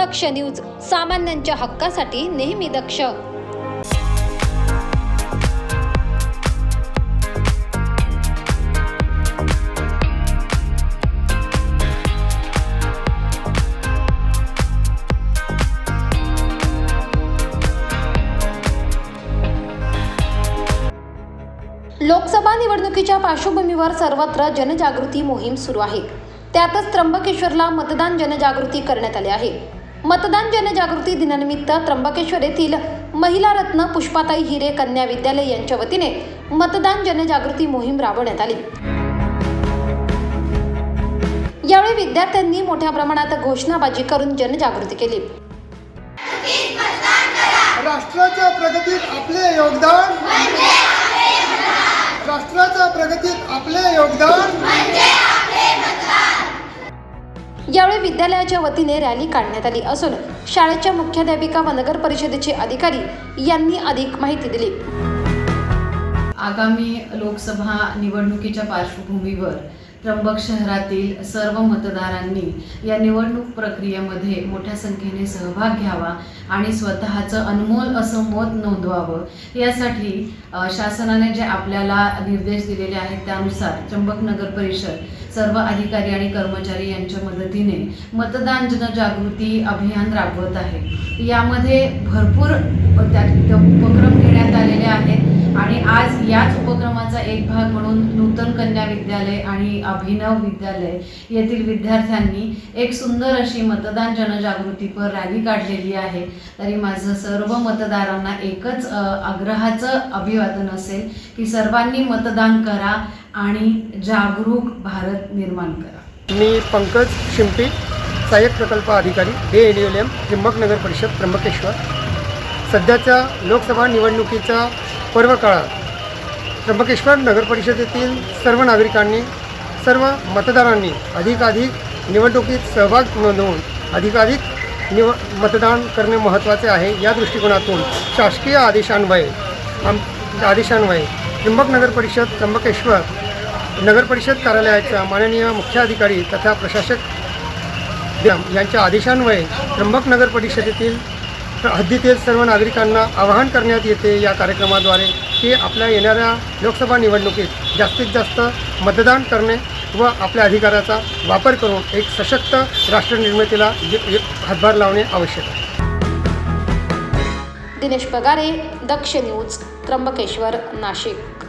दक्ष news सामान्यांच्या हक्कासाठी नेहमी दक्ष. लोकसभा निवडणुकीच्या पार्श्वभूमीवर सर्वत्र जनजागृती मोहीम सुरू आहे. त्यातच त्र्यंबकेश्वरला मतदान जनजागृती करण्यात आली आहे. मतदान जनजागृती दिनानिमित्त त्र्यंबकेश्वर येथील महिला रत्न पुष्पाताई हिरे कन्या विद्यालय यांच्या वतीने मतदान जनजागृती मोहीम राबवण्यात आली. यावेळी विद्यार्थ्यांनी मोठ्या प्रमाणात घोषणाबाजी करून जनजागृती केली. राष्ट्राच्या प्रगतीत आपले योगदान. राष्ट्राच्या प्रगतीत आपले विद्यालयाच्या वतीने रॅली काढण्यात आली असून शाळेच्या मुख्याध्यापिका व नगर परिषदेचे अधिकारी यांनी अधिक माहिती दिली. आगामी लोकसभा निवडणुकीच्या पार्श्वभूमीवर त्र्यंबक शहरातील सर्व मतदारांनी या निवडणूक प्रक्रियेमध्ये मोठ्या संख्येने सहभाग घ्यावा आणि स्वतःचं अनमोल असं मत नोंदवावं. यासाठी शासनाने जे आपल्याला निर्देश दिलेले आहेत त्यानुसार त्र्यंबक नगर परिषद सर्व अधिकारी आणि कर्मचारी यांच्या मदतीने मतदान जनजागृती अभियान राबवत आहे. यामध्ये भरपूर त्या उपक्रम घेण्यात आलेले आहेत. आणि आज याच उपक्रमाचा एक भाग म्हणून नूतन कन्या विद्यालय आणि अभिनव विद्यालय येथील विद्यार्थ्यांनी एक सुंदर अशी मतदान जनजागृतीपर रॅली काढलेली आहे. तरी माझं सर्व मतदारांना एकच आग्रहाचं अभिवादन असेल की सर्वांनी मतदान करा आणि जागरूक भारत निर्माण करा. मी पंकज शिंपी सहाय्यक प्रकल्प अधिकारी A N L M Trimbak नगर परिषद त्र्यंबकेश्वर. सध्याच्या लोकसभा निवडणुकीचा पर्व काळात त्र्यंबकेश्वर नगर परिषदेतील सर्व नागरिकांनी सर्व मतदारांनी अधिकाधिक निवडणुकीत सहभाग नोंदवून अधिकाधिक निव मतदान करणे महत्त्वाचे आहे. या दृष्टिकोनातून शासकीय आदेशान्वये आम आदेशान्वये त्र्यंबक नगर परिषद त्र्यंबकेश्वर नगर परिषद कार्यालयाच्या माननीय मुख्याधिकारी तथा प्रशासक यांच्या आदेशान्वये त्र्यंबक नगर परिषदेतील हद्दीतील सर्व नागरिकांना आवाहन करण्यात येते या कार्यक्रमाद्वारे की आपल्या येणाऱ्या लोकसभा निवडणुकीत जास्तीत जास्त मतदान करणे व आपल्या अधिकाराचा वापर करून एक सशक्त राष्ट्रनिर्मितीला हातभार लावणे आवश्यक आहे. दिनेश पगारे दक्ष न्यूज त्र्यंबकेश्वर नाशिक.